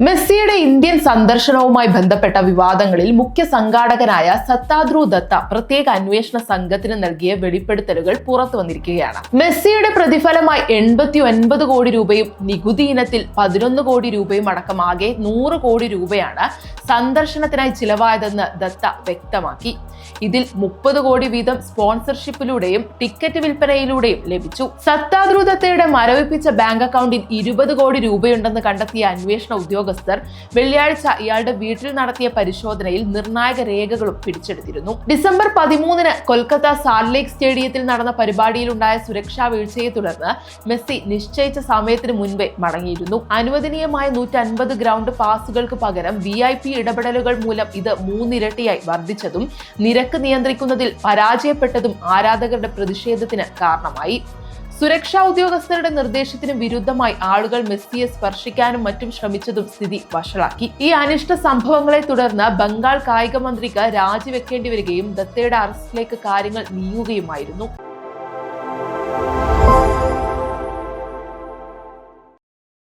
മെസ്സിയുടെ ഇന്ത്യൻ സന്ദർശനവുമായി ബന്ധപ്പെട്ട വിവാദങ്ങളിൽ മുഖ്യ സംഘാടകനായ സത്താദ്രു ദത്ത പ്രത്യേക അന്വേഷണ സംഘത്തിന് നൽകിയ വെളിപ്പെടുത്തലുകൾ പുറത്തു വന്നിരിക്കുകയാണ്. മെസ്സിയുടെ പ്രതിഫലമായി എൺപത്തി ഒൻപത് കോടി രൂപയും നികുതി ഇനത്തിൽ പതിനൊന്ന് കോടി രൂപയും അടക്കം ആകെ നൂറ് കോടി രൂപയാണ് സന്ദർശനത്തിനായി ചിലവായതെന്ന് ദത്ത വ്യക്തമാക്കി. ഇതിൽ മുപ്പത് കോടി വീതം സ്പോൺസർഷിപ്പിലൂടെയും ടിക്കറ്റ് വിൽപ്പനയിലൂടെയും ലഭിച്ചു. സത്താദ്രു ദത്തയുടെ മരവിപ്പിച്ച ബാങ്ക് അക്കൗണ്ടിൽ ഇരുപത് കോടി രൂപയുണ്ടെന്ന് കണ്ടെത്തിയ അന്വേഷണ ഉദ്യോഗസ്ഥർ വെള്ളിയാഴ്ച ഇയാളുടെ വീട്ടിൽ നടത്തിയ പരിശോധനയിൽ നിർണായക രേഖകളും പിടിച്ചെടുത്തിരുന്നു. ഡിസംബർ പതിമൂന്നിന് കൊൽക്കത്ത സാൾലേക്ക് സ്റ്റേഡിയത്തിൽ നടന്ന പരിപാടിയിലുണ്ടായ സുരക്ഷാ വീഴ്ചയെ തുടർന്ന് മെസ്സി നിശ്ചയിച്ച സമയത്തിന് മുൻപേ മടങ്ങിയിരുന്നു. അനുവദനീയമായ നൂറ്റി അൻപത് ഗ്രൗണ്ട് പാസുകൾക്ക് പകരം വി ഐ പി ഇടപെടലുകൾ മൂലം ഇത് മൂന്നിരട്ടിയായി വർദ്ധിച്ചതും നിരക്ക് നിയന്ത്രിക്കുന്നതിൽ പരാജയപ്പെട്ടതും ആരാധകരുടെ പ്രതിഷേധത്തിന് കാരണമായി. സുരക്ഷാ ഉദ്യോഗസ്ഥരുടെ നിർദ്ദേശത്തിന് വിരുദ്ധമായി ആളുകൾ മെസ്സിയെ സ്പർശിക്കാനും മറ്റും ശ്രമിച്ചതും സ്ഥിതി വഷളാക്കി. ഈ അനിഷ്ട സംഭവങ്ങളെ തുടർന്ന് ബംഗാൾ കായിക മന്ത്രിക്ക് രാജിവെക്കേണ്ടി വരികയും ദത്തയുടെ അറസ്റ്റിലേക്ക് കാര്യങ്ങൾ നീങ്ങുകയുമായിരുന്നു.